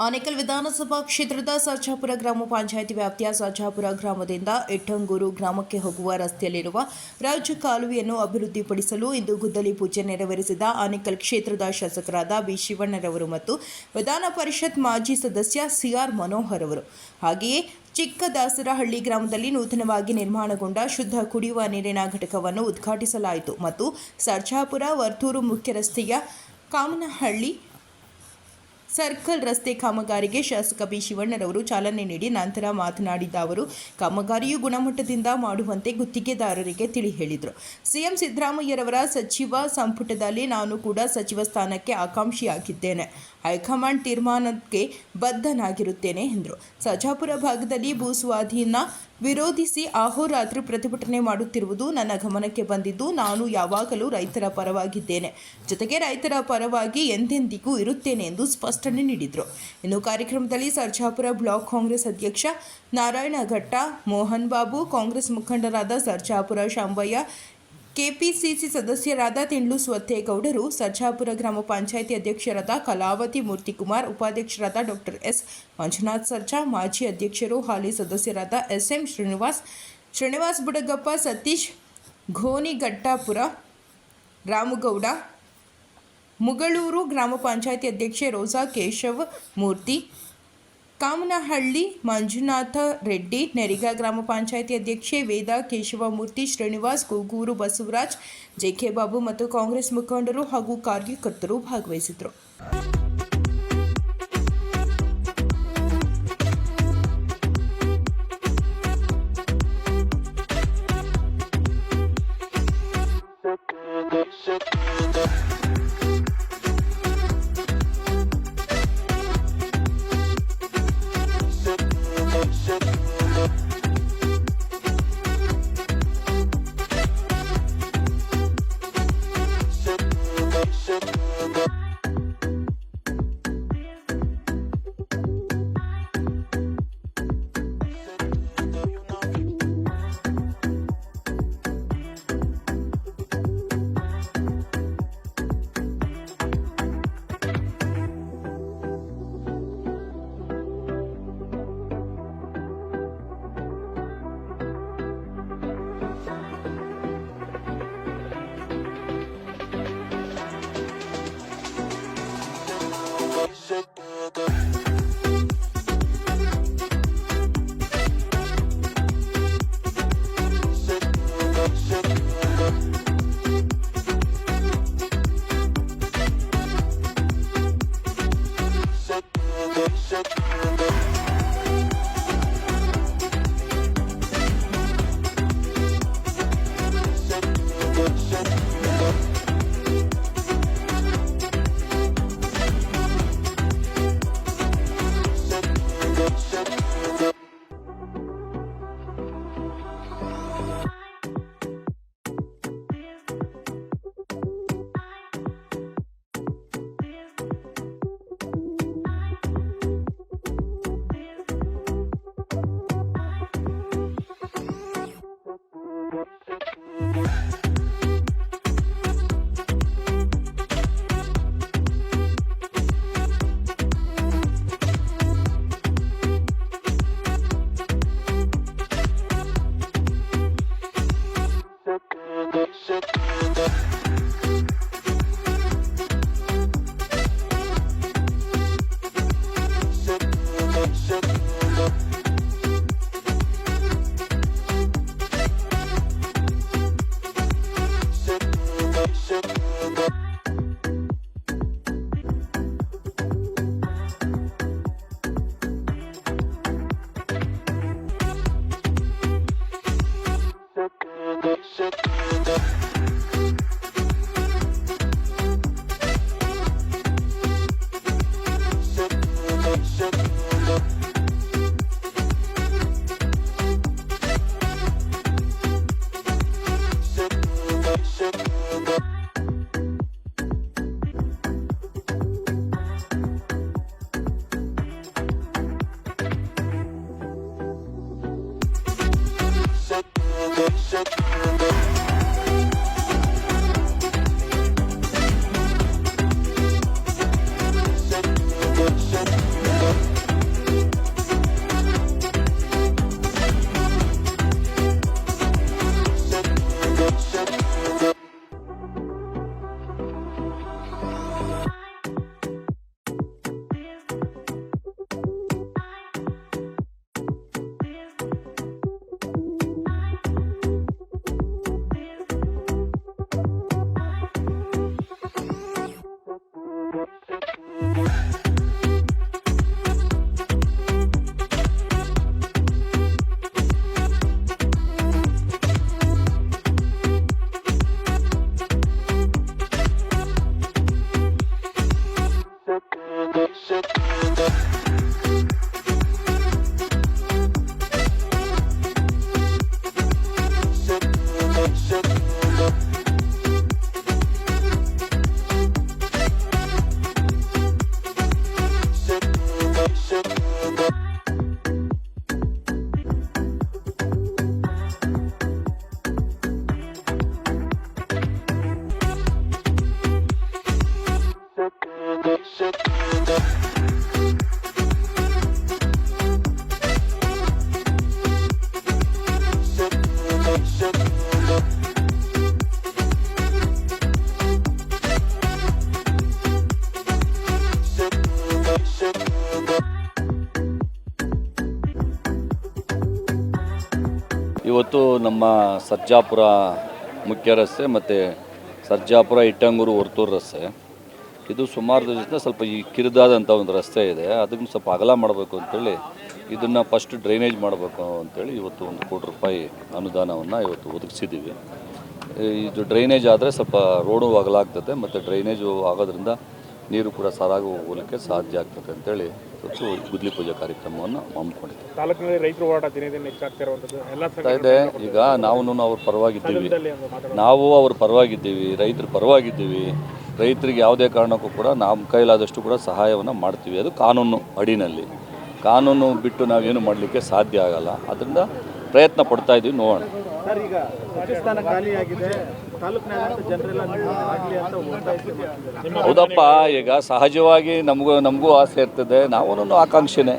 ಆನೇಕಲ್ ವಿಧಾನಸಭಾ ಕ್ಷೇತ್ರದ ಸರ್ಜಾಪುರ ಗ್ರಾಮ ಪಂಚಾಯಿತಿ ವ್ಯಾಪ್ತಿಯ ಸರ್ಜಾಪುರ ಗ್ರಾಮದಿಂದ ಇಟ್ಟಂಗೂರು ಗ್ರಾಮಕ್ಕೆ ಹೋಗುವ ರಸ್ತೆಯಲ್ಲಿರುವ ರಾಜ್ಯ ಕಾಲುವೆಯನ್ನು ಅಭಿವೃದ್ಧಿಪಡಿಸಲು ಇಂದು ಗುದ್ದಲಿ ಪೂಜೆ ನೆರವೇರಿಸಿದ ಆನೇಕಲ್ ಕ್ಷೇತ್ರದ ಶಾಸಕರಾದ ಬಿ ಶಿವಣ್ಣರವರು ಮತ್ತು ವಿಧಾನ ಪರಿಷತ್ ಮಾಜಿ ಸದಸ್ಯ ಸಿಆರ್ ಮನೋಹರ್ ಅವರು ಹಾಗೆಯೇ ಚಿಕ್ಕದಾಸರಹಳ್ಳಿ ಗ್ರಾಮದಲ್ಲಿ ನೂತನವಾಗಿ ನಿರ್ಮಾಣಗೊಂಡ ಶುದ್ಧ ಕುಡಿಯುವ ನೀರಿನ ಘಟಕವನ್ನು ಉದ್ಘಾಟಿಸಲಾಯಿತು ಮತ್ತು ಸರ್ಜಾಪುರ ವರ್ತೂರು ಮುಖ್ಯ ರಸ್ತೆಯ ಕಾಮನಹಳ್ಳಿ ಸರ್ಕಲ್ ರಸ್ತೆ ಕಾಮಗಾರಿಗೆ ಶಾಸಕ ಬಿ ಶಿವಣ್ಣರವರು ಚಾಲನೆ ನೀಡಿ ನಂತರ ಮಾತನಾಡಿದ ಅವರು, ಕಾಮಗಾರಿಯು ಗುಣಮಟ್ಟದಿಂದ ಮಾಡುವಂತೆ ಗುತ್ತಿಗೆದಾರರಿಗೆ ತಿಳಿ ಹೇಳಿದರು. ಸಿಎಂ ಸಿದ್ದರಾಮಯ್ಯರವರ ಸಚಿವ ಸಂಪುಟದಲ್ಲಿ ನಾನು ಕೂಡ ಸಚಿವ ಸ್ಥಾನಕ್ಕೆ ಆಕಾಂಕ್ಷಿಯಾಗಿದ್ದೇನೆ. ಹೈಕಮಾಂಡ್ ತೀರ್ಮಾನಕ್ಕೆ ಬದ್ಧನಾಗಿರುತ್ತೇನೆ ಎಂದರು. ಸಜಾಪುರ ಭಾಗದಲ್ಲಿ ಭೂ ಸ್ವಾಧೀನ ವಿರೋಧಿಸಿ ಅಹೋರಾತ್ರಿ ಪ್ರತಿಭಟನೆ ಮಾಡುತ್ತಿರುವುದು ನನ್ನ ಗಮನಕ್ಕೆ ಬಂದಿದ್ದು, ನಾನು ಯಾವಾಗಲೂ ರೈತರ ಪರವಾಗಿದ್ದೇನೆ. ಜೊತೆಗೆ ರೈತರ ಪರವಾಗಿ ಎಂದೆಂದಿಗೂ ಇರುತ್ತೇನೆ ಎಂದು ಸ್ಪಷ್ಟನೆ ನೀಡಿದರು. ಇನ್ನು ಕಾರ್ಯಕ್ರಮದಲ್ಲಿ ಸರ್ಜಾಪುರ ಬ್ಲಾಕ್ ಕಾಂಗ್ರೆಸ್ ಅಧ್ಯಕ್ಷ ನಾರಾಯಣ ಘಟ್ಟ ಮೋಹನ್ ಬಾಬು, ಕಾಂಗ್ರೆಸ್ ಮುಖಂಡರಾದ ಸರ್ಜಾಪುರ ಶಾಂಬಯ್ಯ ಕೆಪಿಸಿಸಿ ಸದಸ್ಯರಾದ ತಿಂಡ್ಲು ಸ್ವತ್ತೇಗೌಡರು ಸರ್ಜಾಪುರ ಗ್ರಾಮ ಪಂಚಾಯಿತಿ ಅಧ್ಯಕ್ಷರಾದ ಕಲಾವತಿ ಮೂರ್ತಿಕುಮಾರ್, ಉಪಾಧ್ಯಕ್ಷರಾದ ಡಾಕ್ಟರ್ ಎಸ್ ಮಂಜುನಾಥ್ ಸರ್ಜಾ, ಮಾಜಿ ಅಧ್ಯಕ್ಷರು ಹಾಲಿ ಸದಸ್ಯರಾದ ಎಸ್ಎಂ ಶ್ರೀನಿವಾಸ್ ಶ್ರೀನಿವಾಸ್ ಬುಡಗಪ್ಪ, ಸತೀಶ್ ಘೋನಿಘಟ್ಟಾಪುರ, ರಾಮುಗೌಡ, ಮುಗಳೂರು ಗ್ರಾಮ ಪಂಚಾಯಿತಿ ಅಧ್ಯಕ್ಷೆ ರೋಸಾ ಕೇಶವ್ ಮೂರ್ತಿ ಕಾಮನಹಳ್ಳಿ ಮಂಜುನಾಥ ರೆಡ್ಡಿ, ನೆರಿಗಾ ಗ್ರಾಮ ಪಂಚಾಯಿತಿ ಅಧ್ಯಕ್ಷೆ ವೇದಾ ಕೇಶವಮೂರ್ತಿ, ಶ್ರೀನಿವಾಸ್ ಗೋಗೂರು ಬಸವರಾಜ್ ಜೆಕೆ ಬಾಬು ಮತ್ತು ಕಾಂಗ್ರೆಸ್ ಮುಖಂಡರು ಹಾಗೂ ಕಾರ್ಯಕರ್ತರು ಭಾಗವಹಿಸಿದರು Shake your ಇವತ್ತು ನಮ್ಮ ಸರ್ಜಾಪುರ ಮುಖ್ಯ ರಸ್ತೆ ಮತ್ತು ಸರ್ಜಾಪುರ ಇಟ್ಟಂಗೂರು ಹೊರ್ತೂರು ರಸ್ತೆ. ಇದು ಸುಮಾರು ದಿವಸದಿಂದ ಸ್ವಲ್ಪ ಈ ಕಿರಿದಾದಂಥ ಒಂದು ರಸ್ತೆ ಇದೆ. ಅದನ್ನು ಸ್ವಲ್ಪ ಅಗಲ ಮಾಡಬೇಕು ಅಂತೇಳಿ ಇದನ್ನು ಫಸ್ಟ್ ಡ್ರೈನೇಜ್ ಮಾಡಬೇಕು ಅಂತೇಳಿ ಇವತ್ತು ಒಂದು ಕೋಟಿ ರೂಪಾಯಿ ಅನುದಾನವನ್ನು ಇವತ್ತು ಒದಗಿಸಿದ್ದೀವಿ. ಇದು ಡ್ರೈನೇಜ್ ಆದರೆ ಸ್ವಲ್ಪ ರೋಡು ಅಗಲ ಆಗ್ತದೆ, ಮತ್ತು ಡ್ರೈನೇಜು ಆಗೋದ್ರಿಂದ ನೀರು ಕೂಡ ಸರಾಗಿ ಹೋಗಲಿಕ್ಕೆ ಸಾಧ್ಯ ಆಗ್ತದೆ ಅಂತೇಳಿ ಇವತ್ತು ಗುದ್ಲಿ ಪೂಜೆ ಕಾರ್ಯಕ್ರಮವನ್ನು ಹಮ್ಮಿಕೊಂಡಿದ್ದೀವಿ ತಾಲೂಕಿನಲ್ಲಿ ರೈತರು ಹೋರಾಟ ಆಗ್ತಾ ಇದೆ. ಈಗ ನಾವು ಅವ್ರ ಪರವಾಗಿದ್ದೀವಿ. ನಾವು ಅವ್ರ ಪರವಾಗಿದ್ದೀವಿ. ರೈತರ ಪರವಾಗಿದ್ದೀವಿ. ರೈತರಿಗೆ ಯಾವುದೇ ಕಾರಣಕ್ಕೂ ಕೂಡ ನಮ್ಮ ಕೈಲಾದಷ್ಟು ಕೂಡ ಸಹಾಯವನ್ನು ಮಾಡ್ತೀವಿ. ಅದು ಕಾನೂನು ಅಡಿನಲ್ಲಿ. ಕಾನೂನು ಬಿಟ್ಟು ನಾವೇನು ಮಾಡಲಿಕ್ಕೆ ಸಾಧ್ಯ ಆಗಲ್ಲ. ಅದರಿಂದ ಪ್ರಯತ್ನ ಪಡ್ತಾ ಇದ್ದೀವಿ ನೋಡೋಣ. ಹೌದಪ್ಪ ಈಗ ಸಹಜವಾಗಿ ನಮಗೂ ನಮಗೂ ಆಸೆ ಇರ್ತದೆ. ನಾವು ಆಕಾಂಕ್ಷೆನೇ?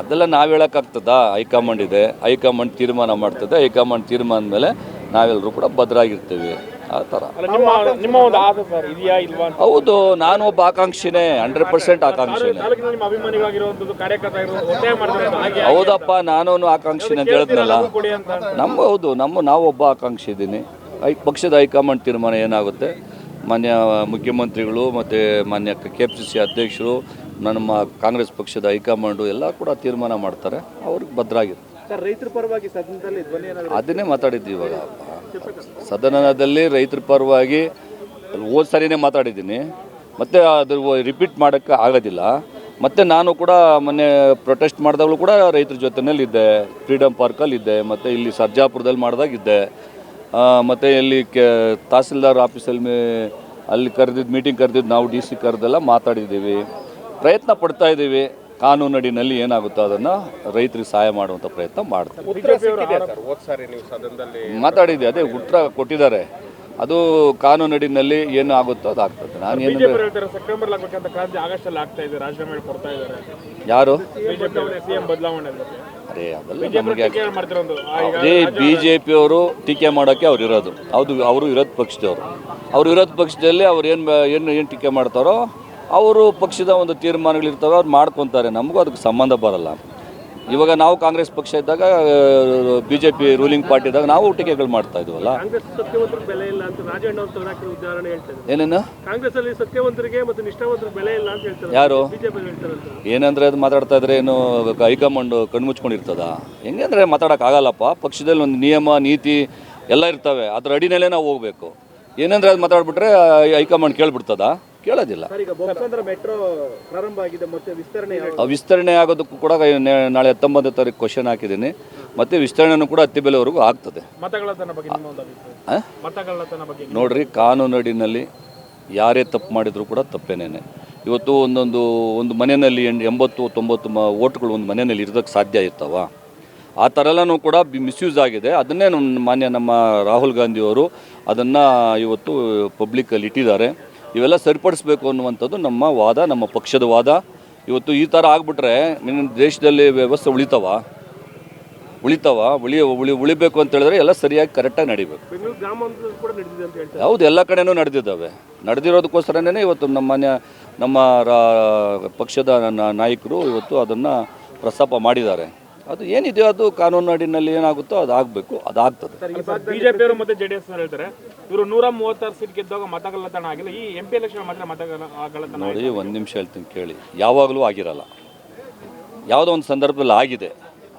ಅದೆಲ್ಲ ನಾವು ಹೇಳೋಕ್ಕಾಗ್ತದಾ? ಹೈಕಮಾಂಡ್ ಇದೆ. ಹೈಕಮಾಂಡ್ ತೀರ್ಮಾನ ಮಾಡ್ತದೆ. ಹೈಕಮಾಂಡ್ ತೀರ್ಮಾನ ಮೇಲೆ ನಾವೆಲ್ಲರೂ ಕೂಡ ಭದ್ರಾಗಿರ್ತೀವಿ ಆ ಥರ. ನಿಮ್ಮ ನಿಮ್ಮ ಒಂದು ಆಸೆ ಸರ್ ಇದೆಯಾ ಇಲ್ವಾ ಅಂತ? ಹೌದು ನಾನು ಒಬ್ಬ ಆಕಾಂಕ್ಷಿನೇ ಹಂಡ್ರೆಡ್ ಪರ್ಸೆಂಟ್ ಆಕಾಂಕ್ಷಿನೇ. ತಾಲೂಕಿನ ನಿಮ್ಮ ಅಭಿಮಾನಿಗಳಾಗಿರುವಂಥದ್ದು ಕಾರ್ಯಕರ್ತ ಆಗಿರುವಂಥದ್ದು ಒತ್ತಾಯ ಮಾಡ್ತಾರೆ ಹಾಗೆ ಹೌದಪ್ಪ ನಾನು ಆಕಾಂಕ್ಷಿನೇ ಅಂತ ಹೇಳಿದ್ನಲ್ಲ. ಕೊಡಿ ಅಂತ ನಮ್ಮ ಹೌದು ನಮ್ಮ ನಾವೊಬ್ಬ ಒಬ್ಬ ಆಕಾಂಕ್ಷಿ ಇದ್ದೀನಿ. ಐ ಪಕ್ಷದ ಹೈಕಮಾಂಡ್ ತೀರ್ಮಾನ ಏನಾಗುತ್ತೆ? ಮಾನ್ಯ ಮುಖ್ಯಮಂತ್ರಿಗಳು ಮತ್ತು ಮಾನ್ಯ ಕೆ ಪಿ ಸಿ ಸಿ ಅಧ್ಯಕ್ಷರು ನಮ್ಮ ಕಾಂಗ್ರೆಸ್ ಪಕ್ಷದ ಹೈಕಮಾಂಡು ಎಲ್ಲ ಕೂಡ ತೀರ್ಮಾನ ಮಾಡ್ತಾರೆ. ಅವ್ರಿಗೆ ಭದ್ರಾಗಿರ್ತಾರೆ. ಅದನ್ನೇ ಮಾತಾಡಿದ್ವಿ ಇವಾಗ. ಸದನದಲ್ಲಿ ರೈತರ ಪರವಾಗಿ ಹೋದ ಸರಿನೇ ಮಾತಾಡಿದ್ದೀನಿ. ಮತ್ತೆ ಅದು ರಿಪೀಟ್ ಮಾಡೋಕ್ಕೆ ಆಗೋದಿಲ್ಲ. ಮತ್ತು ನಾನು ಕೂಡ ಮೊನ್ನೆ ಪ್ರೊಟೆಸ್ಟ್ ಮಾಡಿದಾಗಲೂ ಕೂಡ ರೈತರ ಜೊತೆಯಲ್ಲಿ ಇದ್ದೆ. ಫ್ರೀಡಮ್ ಪಾರ್ಕಲ್ಲಿ ಇದ್ದೆ. ಮತ್ತು ಇಲ್ಲಿ ಸರ್ಜಾಪುರದಲ್ಲಿ ಮಾಡಿದಾಗ ಇದ್ದೆ. ಮತ್ತು ಇಲ್ಲಿ ಕೆ, ತಹಸೀಲ್ದಾರ್ ಆಫೀಸಲ್ಲಿ ಅಲ್ಲಿ ಕರೆದಿದ್ದು ಮೀಟಿಂಗ್ ಕರೆದಿದ್ದು ನಾವು ಡಿ ಸಿ ಕರೆದೆಲ್ಲ ಮಾತಾಡಿದ್ದೀವಿ. ಪ್ರಯತ್ನ ಪಡ್ತಾ ಇದ್ದೀವಿ. ಕಾನೂನಡಿನಲ್ಲಿ ಏನಾಗುತ್ತೋ ಅದನ್ನು ರೈತರಿಗೆ ಸಹಾಯ ಮಾಡುವಂಥ ಪ್ರಯತ್ನ ಮಾಡ್ತೀವಿ ಮಾತಾಡಿದೆ ಸಾರಿ ನೀವು ಸದನದಲ್ಲಿ ಮಾತಾಡಿದ್ದೆ ಅದೇ ಉತ್ತರ ಕೊಟ್ಟಿದ್ದಾರೆ. ಅದು ಕಾನೂನಡಿನಲ್ಲಿ ಏನು ಆಗುತ್ತೋ ಅದು ಆಗ್ತದೆ. ನಾನು ಏನು ಯಾರು? ಬಿಜೆಪಿ ಸಿಎಂ ಬದಲಾವಣೆ ಅರೇ ಅದೆಲ್ಲ ನಮಗೆ ಅದೇ ಬಿ ಜೆ ಪಿಯವರು ಟೀಕೆ ಮಾಡೋಕ್ಕೆ ಅವ್ರು ಇರೋದು. ಹೌದು ಅವರು ವಿರೋಧ ಪಕ್ಷದವರು. ಅವ್ರು ವಿರೋಧ ಪಕ್ಷದಲ್ಲಿ ಅವ್ರು ಏನು ಏನು ಏನು ಟೀಕೆ ಮಾಡ್ತಾರೋ ಅವರು ಪಕ್ಷದ ಒಂದು ತೀರ್ಮಾನಗಳಿರ್ತವೆ ಅವ್ರು ಮಾಡ್ಕೊತಾರೆ. ನಮಗೂ ಅದಕ್ಕೆ ಸಂಬಂಧ ಬರಲ್ಲ. ಇವಾಗ ನಾವು ಕಾಂಗ್ರೆಸ್ ಪಕ್ಷ ಇದ್ದಾಗ B J P ruling party ಇದ್ದಾಗ ನಾವು ಟೀಕೆಗಳು ಮಾಡ್ತಾ ಇದ್ವಲ್ಲ. ಏನೇನು? ಯಾರು? ಏನಂದ್ರೆ ಅದು ಮಾತಾಡ್ತಾ ಇದ್ರೆ ಏನು ಹೈಕಮಾಂಡ್ ಕಣ್ಮುಚ್ಕೊಂಡಿರ್ತದ? ಹೆಂಗೆ ಅಂದರೆ ಮಾತಾಡೋಕ್ಕಾಗಲ್ಲಪ್ಪ ಪಕ್ಷದಲ್ಲಿ ಒಂದು ನಿಯಮ ನೀತಿ ಎಲ್ಲ ಇರ್ತವೆ. ಅದ್ರ ಅಡಿನಲ್ಲೇ ನಾವು ಹೋಗ್ಬೇಕು. ಏನಂದ್ರೆ ಅದು ಮಾತಾಡ್ಬಿಟ್ರೆ ಹೈಕಮಾಂಡ್ ಕೇಳ್ಬಿಡ್ತದ? ಕೇಳೋದಿಲ್ಲ. ಈಗ ಬೊಮ್ಮಸಂದ್ರ ಮೆಟ್ರೋ ಪ್ರಾರಂಭ ಆಗಿದೆ ಮತ್ತೆ ವಿಸ್ತರಣೆ ಆ ವಿಸ್ತರಣೆ ಆಗೋದಕ್ಕೂ ಕೂಡ ನೆ- ನಾಳೆ ಹತ್ತೊಂಬತ್ತು ತಾರೀಕು ಕ್ವಶನ್ ಹಾಕಿದ್ದೀನಿ. ಮತ್ತು ವಿಸ್ತರಣೆನೂ ಕೂಡ ಹತ್ತಿ ಬೆಲೆವರೆಗೂ ಆಗ್ತದೆ. ಮತಗಳತನ ಬಗ್ಗೆ ನಿಮ್ಮ ಒಂದು ಅಭಿಪ್ರಾಯ? ಆ? ಮತಗಳತನ ಬಗ್ಗೆ ನೋಡ್ರಿ ಕಾನೂನಡಿನಲ್ಲಿ ಯಾರೇ ತಪ್ಪು ಮಾಡಿದರೂ ಕೂಡ ತಪ್ಪೇನೇನೆ. ಇವತ್ತು ಒಂದೊಂದು ಒಂದು ಮನೆಯಲ್ಲಿ ಎಂಡ್- ಎಂಬತ್ತು ತೊಂಬತ್ತು ಮ ಓಟ್ಗಳು ಒಂದು ಮನೆಯಲ್ಲಿ ಇರೋದಕ್ಕೆ ಸಾಧ್ಯ ಇರ್ತಾವ. ಆ ಥರ ಎಲ್ಲನೂ ಕೂಡ ಮಿಸ್ಯೂಸ್ ಆಗಿದೆ. ಅದನ್ನೇ ನಮ್ಮ ಮಾನ್ಯ ನಮ್ಮ ರಾಹುಲ್ ಗಾಂಧಿಯವರು ಅದನ್ನು ಇವತ್ತು ಪಬ್ಲಿಕ್ಕಲ್ಲಿ ಇಟ್ಟಿದ್ದಾರೆ. ಇವೆಲ್ಲ ಸರಿಪಡಿಸ್ಬೇಕು ಅನ್ನುವಂಥದ್ದು ನಮ್ಮ ವಾದ ನಮ್ಮ ಪಕ್ಷದ ವಾದ. ಇವತ್ತು ಈ ಥರ ಆಗಿಬಿಟ್ರೆ ನಿನ್ನ ದೇಶದಲ್ಲಿ ವ್ಯವಸ್ಥೆ ಉಳಿತಾವ? ಉಳಿತಾವ? ಉಳಿ ಉಳಿ ಉಳಿಬೇಕು ಅಂತ ಹೇಳಿದ್ರೆ ಎಲ್ಲ ಸರಿಯಾಗಿ ಕರೆಕ್ಟಾಗಿ ನಡಿಬೇಕು. ಹೌದು ಎಲ್ಲ ಕಡೆನೂ ನಡೆದಿದ್ದಾವೆ. ನಡೆದಿರೋದಕ್ಕೋಸ್ಕರನೇ ಇವತ್ತು ನಮ್ಮ ಮಾನ್ಯ ನಮ್ಮ ರಾ ಪಕ್ಷದ ನಾಯಕರು ಇವತ್ತು ಅದನ್ನು ಪ್ರಸ್ತಾಪ ಮಾಡಿದ್ದಾರೆ. ಅದು ಏನಿದೆಯೋ ಅದು ಕಾನೂನು ಅಡಿನಲ್ಲಿ ಏನಾಗುತ್ತೋ ಅದು ಆಗಬೇಕು ಅದು ಆಗ್ತದೆ ಬಿಜೆಪಿ ಅವರು ಮತ್ತೆ ಜೆಡಿಎಸ್ ಹೇಳ್ತಾರೆ ಇವರು ನೂರ ಮೂವತ್ತಾರು ಸೀಟ್ ಗೆದ್ದಾಗ ಮತಗಳ್ಳತನ ಆಗಿಲ್ಲ. ಈ ಎಂ ಪಿ ಎಲೆಕ್ಷನ್ ಮಾತ್ರ ಮತಗಳ್ಳತನ ನೋಡಿ ಒಂದು ನಿಮಿಷ ಹೇಳ್ತೀನಿ ಕೇಳಿ. ಯಾವಾಗಲೂ ಆಗಿರಲ್ಲ. ಯಾವುದೋ ಒಂದು ಸಂದರ್ಭದಲ್ಲಿ ಆಗಿದೆ.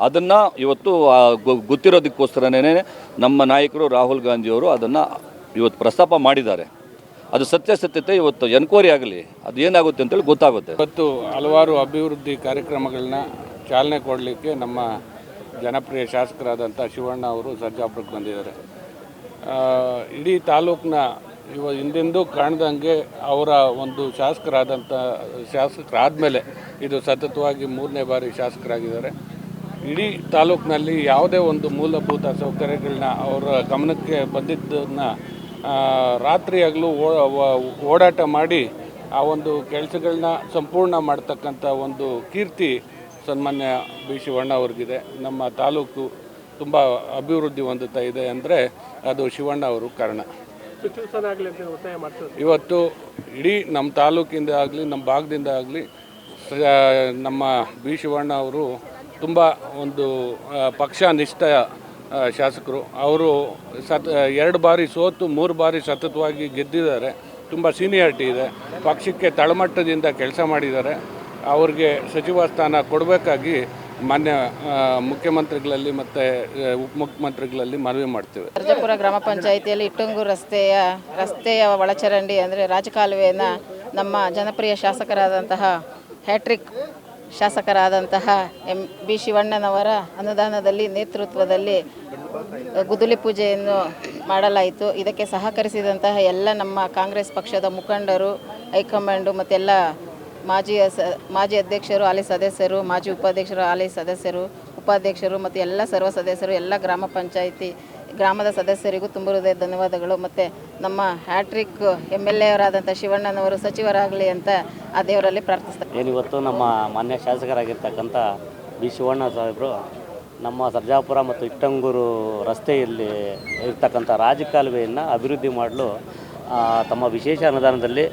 ಅದನ್ನು ಇವತ್ತು ಗೊತ್ತಿರೋದಕ್ಕೋಸ್ಕರನೇ ನಮ್ಮ ನಾಯಕರು ರಾಹುಲ್ ಗಾಂಧಿಯವರು ಅದನ್ನು ಇವತ್ತು ಪ್ರಸ್ತಾಪ ಮಾಡಿದ್ದಾರೆ. ಅದು ಸತ್ಯಾಸತ್ಯತೆ ಇವತ್ತು ಎನ್ಕ್ವೈರಿ ಆಗಲಿ ಅದು ಏನಾಗುತ್ತೆ ಅಂತೇಳಿ ಗೊತ್ತಾಗುತ್ತೆ. ಇವತ್ತು ಹಲವಾರು ಅಭಿವೃದ್ಧಿ ಕಾರ್ಯಕ್ರಮಗಳನ್ನ ಚಾಲನೆ ಕೊಡಲಿಕ್ಕೆ ನಮ್ಮ ಜನಪ್ರಿಯ ಶಾಸಕರಾದಂಥ ಶಿವಣ್ಣ ಅವರು ಸರ್ಜಾಪುರಕ್ಕೆ ಬಂದಿದ್ದಾರೆ. ಇಡೀ ತಾಲೂಕಿನ ಇವ ಹಿಂದೆಂದೂ ಕಾಣ್ದಂಗೆ ಅವರ ಒಂದು ಶಾಸಕರಾದಂಥ ಶಾಸಕರಾದಮೇಲೆ ಇದು ಸತತವಾಗಿ ಮೂರನೇ ಬಾರಿ ಶಾಸಕರಾಗಿದ್ದಾರೆ. ಇಡೀ ತಾಲೂಕಿನಲ್ಲಿ ಯಾವುದೇ ಒಂದು ಮೂಲಭೂತ ಸೌಕರ್ಯಗಳನ್ನ ಅವರ ಗಮನಕ್ಕೆ ಬಂದಿದ್ದನ್ನು ರಾತ್ರಿಯಾಗಲೂ ಓಡಾಟ ಮಾಡಿ ಆ ಒಂದು ಕೆಲಸಗಳನ್ನ ಸಂಪೂರ್ಣ ಮಾಡ್ತಕ್ಕಂಥ ಒಂದು ಕೀರ್ತಿ ಸನ್ಮಾನ್ಯ ಬಿ ಶಿವಣ್ಣ ಅವ್ರಿಗಿದೆ. ನಮ್ಮ ತಾಲೂಕು ತುಂಬ ಅಭಿವೃದ್ಧಿ ಹೊಂದುತ್ತಾ ಇದೆ ಅಂದರೆ ಅದು ಶಿವಣ್ಣ ಅವರು ಕಾರಣ. ಇವತ್ತು ಇಡೀ ನಮ್ಮ ತಾಲೂಕಿಂದ ಆಗಲಿ, ನಮ್ಮ ಭಾಗದಿಂದ ಆಗಲಿ ನಮ್ಮ ಬಿ ಶಿವಣ್ಣ ಅವರು ತುಂಬ ಒಂದು ಪಕ್ಷ ಪಕ್ಷನಿಷ್ಠ ಶಾಸಕರು. ಅವರು ಸತ್, ಎರಡು ಬಾರಿ ಸೋತು, ಮೂರು ಬಾರಿ ಸತತವಾಗಿ ಗೆದ್ದಿದ್ದಾರೆ. ತುಂಬ ಸೀನಿಯಾರಿಟಿ ಇದೆ. ಪಕ್ಷಕ್ಕೆ ತಳಮಟ್ಟದಿಂದ ಕೆಲಸ ಮಾಡಿದ್ದಾರೆ. ಅವ್ರಿಗೆ ಸಚಿವ ಸ್ಥಾನ ಕೊಡಬೇಕಾಗಿ ಮಾನ್ಯ ಮುಖ್ಯಮಂತ್ರಿಗಳಲ್ಲಿ ಮತ್ತು ಉಪಮುಖ್ಯಮಂತ್ರಿಗಳಲ್ಲಿ ಮನವಿ ಮಾಡ್ತೇವೆ. ಸರ್ಜಾಪುರ ಗ್ರಾಮ ಪಂಚಾಯಿತಿಯಲ್ಲಿ ಇಟ್ಟಂಗೂರು ರಸ್ತೆಯ ರಸ್ತೆಯ ಒಳಚರಂಡಿ ಅಂದರೆ ರಾಜಕಾಲುವೆಯನ್ನು ನಮ್ಮ ಜನಪ್ರಿಯ ಶಾಸಕರಾದಂತಹ ಹ್ಯಾಟ್ರಿಕ್ ಶಾಸಕರಾದಂತಹ ಎಂ ಬಿ ಶಿವಣ್ಣನವರ ಅನುದಾನದಲ್ಲಿ ನೇತೃತ್ವದಲ್ಲಿ ಗುದುಲಿ ಪೂಜೆಯನ್ನು ಮಾಡಲಾಯಿತು. ಇದಕ್ಕೆ ಸಹಕರಿಸಿದಂತಹ ಎಲ್ಲ ನಮ್ಮ ಕಾಂಗ್ರೆಸ್ ಪಕ್ಷದ ಮುಖಂಡರು, ಹೈಕಮಾಂಡು ಮತ್ತೆಲ್ಲ ಮಾಜಿ ಮಾಜಿ ಅಧ್ಯಕ್ಷರು, ಹಾಲಿ ಸದಸ್ಯರು, ಮಾಜಿ ಉಪಾಧ್ಯಕ್ಷರು, ಹಾಲಿ ಸದಸ್ಯರು, ಉಪಾಧ್ಯಕ್ಷರು ಮತ್ತು ಎಲ್ಲ ಸರ್ವ ಸದಸ್ಯರು, ಎಲ್ಲ ಗ್ರಾಮ ಪಂಚಾಯಿತಿ, ಗ್ರಾಮದ ಸದಸ್ಯರಿಗೂ ತುಂಬ ಹೃದಯ ಧನ್ಯವಾದಗಳು. ಮತ್ತು ನಮ್ಮ ಹ್ಯಾಟ್ರಿಕ್ ಎಂ ಎಲ್ ಎ ಶಿವಣ್ಣನವರು ಸಚಿವರಾಗಲಿ ಅಂತ ಆ ದೇವರಲ್ಲಿ ಪ್ರಾರ್ಥಿಸ್ತಾರೆ. ಏನಿವತ್ತು ನಮ್ಮ ಮಾನ್ಯ ಶಾಸಕರಾಗಿರ್ತಕ್ಕಂಥ ಬಿ. ಶಿವಣ್ಣ ಸಾಹೇಬರು ನಮ್ಮ ಸರ್ಜಾಪುರ ಮತ್ತು ಇಟ್ಟಂಗೂರು ರಸ್ತೆಯಲ್ಲಿ ಇರ್ತಕ್ಕಂಥ ರಾಜಕಾಲುವೆಯನ್ನು ಅಭಿವೃದ್ಧಿ ಮಾಡಲು ತಮ್ಮ ವಿಶೇಷ ಅನುದಾನದಲ್ಲಿ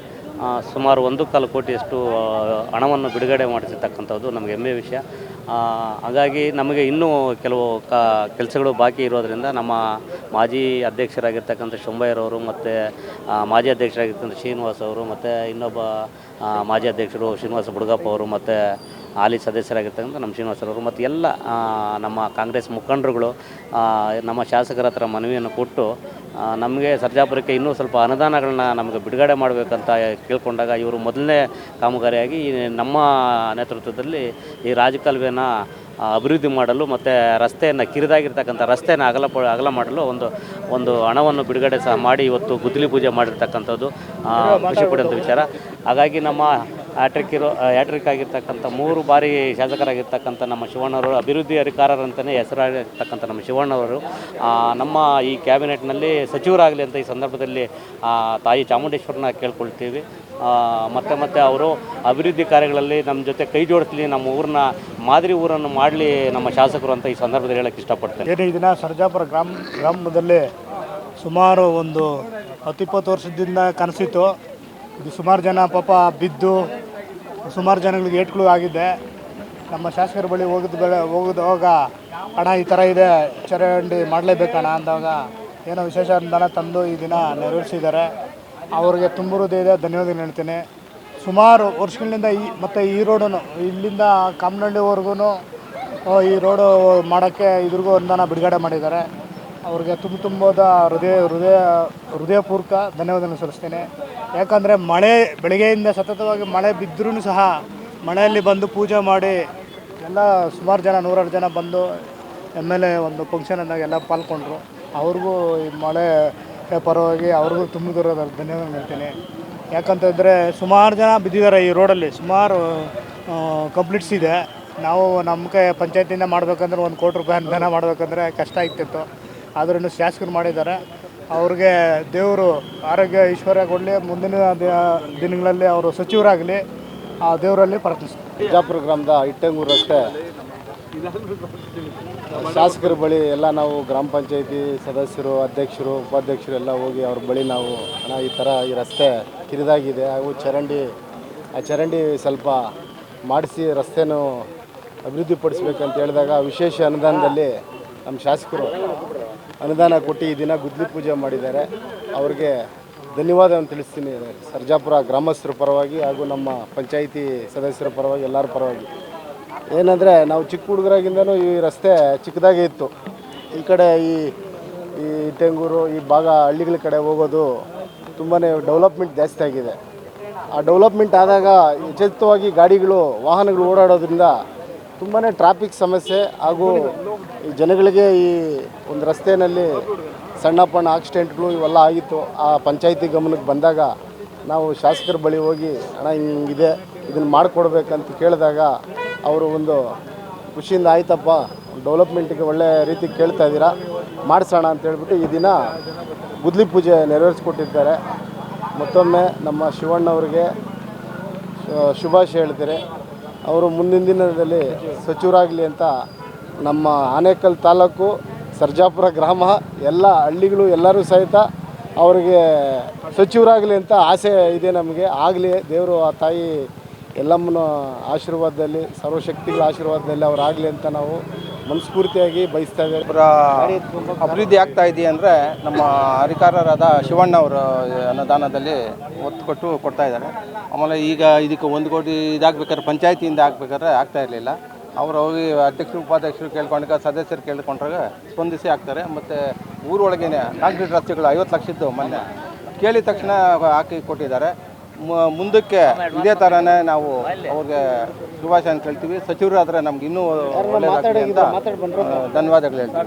ಸುಮಾರು ಒಂದು ಕಾಲು ಕೋಟಿಯಷ್ಟು ಹಣವನ್ನು ಬಿಡುಗಡೆ ಮಾಡಿಸಿರ್ತಕ್ಕಂಥದ್ದು ನಮಗೆ ಹೆಮ್ಮೆ ವಿಷಯ. ಹಾಗಾಗಿ ನಮಗೆ ಇನ್ನೂ ಕೆಲವು ಕ, ಕೆಲಸಗಳು ಬಾಕಿ ಇರೋದರಿಂದ ನಮ್ಮ ಮಾಜಿ ಅಧ್ಯಕ್ಷರಾಗಿರ್ತಕ್ಕಂಥ ಶುಂಭಯ್ಯರವರು ಮತ್ತು ಮಾಜಿ ಅಧ್ಯಕ್ಷರಾಗಿರ್ತಕ್ಕಂಥ ಶ್ರೀನಿವಾಸ್ ಅವರು ಮತ್ತು ಇನ್ನೊಬ್ಬ ಮಾಜಿ ಅಧ್ಯಕ್ಷರು ಶ್ರೀನಿವಾಸ ಬುಡಗಪ್ಪ ಅವರು ಮತ್ತು ಹಾಲಿ ಸದಸ್ಯರಾಗಿರ್ತಕ್ಕಂಥ ನಮ್ಮ ಶ್ರೀನಿವಾಸರವರು ಮತ್ತು ಎಲ್ಲ ನಮ್ಮ ಕಾಂಗ್ರೆಸ್ ಮುಖಂಡರುಗಳು ನಮ್ಮ ಶಾಸಕರ ಹತ್ರ ಮನವಿಯನ್ನು ಕೊಟ್ಟು ನಮಗೆ ಸರ್ಜಾಪುರಕ್ಕೆ ಇನ್ನೂ ಸ್ವಲ್ಪ ಅನುದಾನಗಳನ್ನ ನಮಗೆ ಬಿಡುಗಡೆ ಮಾಡಬೇಕಂತ ಕೇಳ್ಕೊಂಡಾಗ ಇವರು ಮೊದಲನೇ ಕಾಮಗಾರಿಯಾಗಿ ನಮ್ಮ ನೇತೃತ್ವದಲ್ಲಿ ಈ ರಾಜಕಾಲುವೆಯನ್ನು ಅಭಿವೃದ್ಧಿ ಮಾಡಲು ಮತ್ತು ರಸ್ತೆಯನ್ನು ಕಿರಿದಾಗಿರ್ತಕ್ಕಂಥ ರಸ್ತೆಯನ್ನು ಅಗಲ ಅಗಲ ಮಾಡಲು ಒಂದು ಒಂದು ಹಣವನ್ನು ಬಿಡುಗಡೆ ಸಹ ಮಾಡಿ ಇವತ್ತು ಗುದ್ದಲಿ ಪೂಜೆ ಮಾಡಿರ್ತಕ್ಕಂಥದ್ದು ಖುಷಿಪಡುವಂಥ ಖುಷಿ ಪಡುವಂಥ ವಿಚಾರ. ಹಾಗಾಗಿ ನಮ್ಮ ಹ್ಯಾಟ್ರಿಕ್ ಇರೋ ಹ್ಯಾಟ್ರಿಕ್ ಆಗಿರ್ತಕ್ಕಂಥ ಮೂರು ಬಾರಿ ಶಾಸಕರಾಗಿರ್ತಕ್ಕಂಥ ನಮ್ಮ ಶಿವಣ್ಣವರು, ಅಭಿವೃದ್ಧಿ ಅಧಿಕಾರರಂತಲೇ ಹೆಸರಾಗಿರ್ತಕ್ಕಂಥ ನಮ್ಮ ಶಿವಣ್ಣವರು ನಮ್ಮ ಈ ಕ್ಯಾಬಿನೆಟ್ನಲ್ಲಿ ಸಚಿವರಾಗಲಿ ಅಂತ ಈ ಸಂದರ್ಭದಲ್ಲಿ ತಾಯಿ ಚಾಮುಂಡೇಶ್ವರನ ಕೇಳ್ಕೊಳ್ತೀವಿ. ಮತ್ತೆ ಮತ್ತೆ ಅವರು ಅಭಿವೃದ್ಧಿ ಕಾರ್ಯಗಳಲ್ಲಿ ನಮ್ಮ ಜೊತೆ ಕೈ ಜೋಡಿಸಲಿ, ನಮ್ಮ ಊರನ್ನ, ಮಾದರಿ ಊರನ್ನು ಮಾಡಲಿ ನಮ್ಮ ಶಾಸಕರು ಅಂತ ಈ ಸಂದರ್ಭದಲ್ಲಿ ಹೇಳಕ್ಕೆ ಇಷ್ಟಪಡ್ತೇನೆ. ಏನು ಈ ದಿನ ಸರ್ಜಾಪುರ ಗ್ರಾಮ, ಗ್ರಾಮದಲ್ಲಿ ಸುಮಾರು ಒಂದು ಹತ್ತಿಪ್ಪತ್ತು ವರ್ಷದಿಂದ ಕನಸಿತ್ತು. ಇದು ಸುಮಾರು ಜನ ಪಾಪ ಬಿದ್ದು ಸುಮಾರು ಜನಗಳಿಗೆ ಏಟ್ಗಳು ಆಗಿದೆ ನಮ್ಮ ಶಾಸಕರ ಬಳಿ ಹೋಗಿದ ಬೆಳೆ ಹೋಗಿದಾಗ ಹಣ ಈ ಥರ ಇದೆ, ಚರಂಡಿ ಮಾಡಲೇಬೇಕಣ್ಣ ಅಂದಾಗ, ಏನೋ ವಿಶೇಷ ಅನುದಾನ ತಂದು ಈ ದಿನ ನೆರವೇರಿಸಿದ್ದಾರೆ. ಅವ್ರಿಗೆ ತುಂಬ ಇದೆ ಧನ್ಯವಾದ ಹೇಳ್ತೀನಿ. ಸುಮಾರು ವರ್ಷಗಳಿಂದ ಈ ಮತ್ತು ಈ ರೋಡನ್ನು ಇಲ್ಲಿಂದ ಕಾಮನಹಳ್ಳಿವರೆಗೂ ಈ ರೋಡು ಮಾಡೋಕ್ಕೆ ಇದ್ರಿಗೂ ಅನುದಾನ ಬಿಡುಗಡೆ ಮಾಡಿದ್ದಾರೆ. ಅವ್ರಿಗೆ ತುಂಬ ತುಂಬದ ಹೃದಯ ಹೃದಯ, ಹೃದಯಪೂರ್ವಕ ಧನ್ಯವಾದವನ್ನು ಸಲ್ಲಿಸ್ತೇನೆ. ಯಾಕಂದರೆ ಮಳೆ ಬೆಳಗ್ಗೆಯಿಂದ ಸತತವಾಗಿ ಮಳೆ ಬಿದ್ದರೂ ಸಹ ಮಳೆಯಲ್ಲಿ ಬಂದು ಪೂಜೆ ಮಾಡಿ ಎಲ್ಲ ಸುಮಾರು ಜನ, ನೂರಾರು ಜನ ಬಂದು ಎಂ ಎಲ್ ಎ ಒಂದು ಫಂಕ್ಷನ್ ಅಂದಾಗ ಎಲ್ಲ ಪಾಲ್ಗೊಂಡ್ರು. ಅವ್ರಿಗೂ ಈ ಮಳೆ ಪರವಾಗಿ ಅವ್ರಿಗೂ ತುಂಬ ದೂರ ಧನ್ಯವಾದ ಹೇಳ್ತೀನಿ. ಯಾಕಂತಂದರೆ ಸುಮಾರು ಜನ ಬಿದ್ದಿದ್ದಾರೆ ಈ ರೋಡಲ್ಲಿ. ಸುಮಾರು ಕಂಪ್ಲೀಟ್ಸ್ ಇದೆ. ನಾವು ನಮ್ಮ ಕೈ ಪಂಚಾಯತಿಯಿಂದ ಮಾಡಬೇಕಂದ್ರೆ ಒಂದು ಕೋಟಿ ರೂಪಾಯಿ ಅನುದಾನ ಮಾಡಬೇಕಂದ್ರೆ ಕಷ್ಟ ಆಗ್ತಿತ್ತು ಆದ್ರೂ ಶಾಸಕರು ಮಾಡಿದ್ದಾರೆ. ಅವ್ರಿಗೆ ದೇವರು ಆರೋಗ್ಯ ಐಶ್ವರ್ಯ ಕೊಡಲಿ ಮುಂದಿನ ದಿನಗಳಲ್ಲಿ ಅವರು ಸಚಿವರಾಗಲಿ, ಆ ದೇವರಲ್ಲಿ ಪ್ರಾರ್ಥಿಸ್ತಾರೆ. ಬಿಜಾಪುರ ಗ್ರಾಮದ ಇಟ್ಟಂಗೂರು ರಸ್ತೆ. ಶಾಸಕರ ಬಳಿ ಎಲ್ಲ ನಾವು ಗ್ರಾಮ ಪಂಚಾಯತಿ ಸದಸ್ಯರು, ಅಧ್ಯಕ್ಷರು, ಉಪಾಧ್ಯಕ್ಷರು ಎಲ್ಲ ಹೋಗಿ ಅವ್ರ ಬಳಿ ನಾವು ಈ ಥರ ಈ ರಸ್ತೆ ಕಿರಿದಾಗಿದೆ. ಹಾಗೂ ಚರಂಡಿ, ಆ ಚರಂಡಿ ಸ್ವಲ್ಪ ಮಾಡಿಸಿ ರಸ್ತೆನೂ ಅಭಿವೃದ್ಧಿಪಡಿಸ್ಬೇಕಂತ ಹೇಳಿದಾಗ ವಿಶೇಷ ಅನುದಾನದಲ್ಲಿ ನಮ್ಮ ಶಾಸಕರು ಅನುದಾನ ಕೊಟ್ಟು ಈ ದಿನ ಗುದ್ಲಿ ಪೂಜೆ ಮಾಡಿದ್ದಾರೆ. ಅವ್ರಿಗೆ ಅಂತ ತಿಳಿಸ್ತೀನಿ ಸರ್ಜಾಪುರ ಗ್ರಾಮಸ್ಥರ ಪರವಾಗಿ ಹಾಗೂ ನಮ್ಮ ಪಂಚಾಯಿತಿ ಸದಸ್ಯರ ಪರವಾಗಿ, ಎಲ್ಲರ ಪರವಾಗಿ. ಏನಂದರೆ ನಾವು ಚಿಕ್ಕ ಹುಡುಗರಾಗಿಂದನೂ ಈ ರಸ್ತೆ ಚಿಕ್ಕದಾಗೇ ಇತ್ತು. ಈ ಕಡೆ ಈ ಈ ತೆಂಗೂರು, ಈ ಭಾಗ ಹಳ್ಳಿಗಳ ಕಡೆ ಹೋಗೋದು ತುಂಬಾ ಡೆವಲಪ್ಮೆಂಟ್ ಜಾಸ್ತಿ ಆಗಿದೆ. ಆ ಡೆವಲಪ್ಮೆಂಟ್ ಆದಾಗ ಯಥೇಚ್ಛವಾಗಿ ಗಾಡಿಗಳು, ವಾಹನಗಳು ಓಡಾಡೋದ್ರಿಂದ ತುಂಬಾ ಟ್ರಾಫಿಕ್ ಸಮಸ್ಯೆ ಹಾಗೂ ಜನಗಳಿಗೆ ಈ ಒಂದು ರಸ್ತೆಯಲ್ಲಿ ಸಣ್ಣ ಪಣ್ಣ ಆಕ್ಸಿಡೆಂಟ್ಗಳು ಇವೆಲ್ಲ ಆಗಿತ್ತು. ಆ ಪಂಚಾಯಿತಿ ಗಮನಕ್ಕೆ ಬಂದಾಗ ನಾವು ಶಾಸಕರ ಬಳಿ ಹೋಗಿ, ಅಣ್ಣ, ಹಿಂಗಿದೆ, ಇದನ್ನು ಮಾಡಿಕೊಡ್ಬೇಕಂತ ಕೇಳಿದಾಗ ಅವರು ಒಂದು ಖುಷಿಯಿಂದ, ಆಯ್ತಪ್ಪ, ಡೆವಲಪ್ಮೆಂಟಿಗೆ ಒಳ್ಳೆ ರೀತಿ ಕೇಳ್ತಾ ಇದ್ದೀರಾ, ಮಾಡಿಸೋಣ ಅಂತ ಹೇಳ್ಬಿಟ್ಟು ಈ ದಿನ ಗುದ್ಲಿ ಪೂಜೆ ನೆರವೇರಿಸ್ಕೊಟ್ಟಿದ್ದಾರೆ. ಮತ್ತೊಮ್ಮೆ ನಮ್ಮ ಶಿವಣ್ಣವ್ರಿಗೆ ಶುಭಾಶಯ ಹೇಳ್ತಾರೆ ಅವರು ಮುಂದಿನ ದಿನದಲ್ಲಿ ಸಚಿವರಾಗಲಿ ಅಂತ ನಮ್ಮ ಆನೇಕಲ್ ತಾಲೂಕು, ಸರ್ಜಾಪುರ ಗ್ರಾಮ, ಎಲ್ಲ ಹಳ್ಳಿಗಳು ಎಲ್ಲರೂ ಸಹಿತ ಅವರಿಗೆ ಸಚಿವರಾಗಲಿ ಅಂತ ಆಸೆ ಇದೆ ನಮಗೆ. ಆಗಲಿ, ದೇವರು ಆ ತಾಯಿ ಎಲ್ಲಮ್ಮನ ಆಶೀರ್ವಾದದಲ್ಲಿ, ಸರ್ವಶಕ್ತಿಗಳ ಆಶೀರ್ವಾದದಲ್ಲಿ ಅವರಾಗಲಿ ಅಂತ ನಾವು ಮನಸ್ಫೂರ್ತಿಯಾಗಿ ಬಯಸ್ತಾ ಇದೆ ಅಭಿವೃದ್ಧಿ ಆಗ್ತಾ ಇದೆಯಾ ಅಂದರೆ ನಮ್ಮ ಅಧಿಕಾರರಾದ ಶಿವಣ್ಣ ಅವರು ಅನುದಾನದಲ್ಲಿ ಒತ್ತು ಕೊಟ್ಟು ಕೊಡ್ತಾ ಇದ್ದಾರೆ. ಆಮೇಲೆ ಈಗ ಇದಕ್ಕೆ ಒಂದು ಕೋಟಿ ಇದಾಗಬೇಕಾದ್ರೆ, ಪಂಚಾಯತಿಯಿಂದ ಹಾಕ್ಬೇಕಾದ್ರೆ ಆಗ್ತಾ ಇರಲಿಲ್ಲ. ಅವರು ಹೋಗಿ ಅಧ್ಯಕ್ಷರು, ಉಪಾಧ್ಯಕ್ಷರು ಕೇಳ್ಕೊಂಡಾಗ ಸದಸ್ಯರು ಕೇಳ್ಕೊಂಡ್ರಾಗ ಸ್ಪಂದಿಸಿ ಆಗ್ತಾರೆ. ಮತ್ತು ಊರೊಳಗೇನೆ ಕಾಂಕ್ರೀಟ್ ರಸ್ತೆಗಳು ಐವತ್ತು ಲಕ್ಷದ್ದು ಮೊನ್ನೆ ಕೇಳಿದ ತಕ್ಷಣ ಹಾಕಿ ಕೊಟ್ಟಿದ್ದಾರೆ. ಮುಂದಕ್ಕೆ ಇದೇ ತರನೇ ನಾವು ಅವ್ರಿಗೆ ಶುಭಾಶಯ ಅಂತ ಸಚಿವರು ಸಚಿವರಾದರೆ ನಮ್ಗೆ ಇನ್ನೂ ಒಳ್ಳೆಯದಾಗಲಿ ಅಂತ ಧನ್ಯವಾದಗಳು ಹೇಳ್ತೀವಿ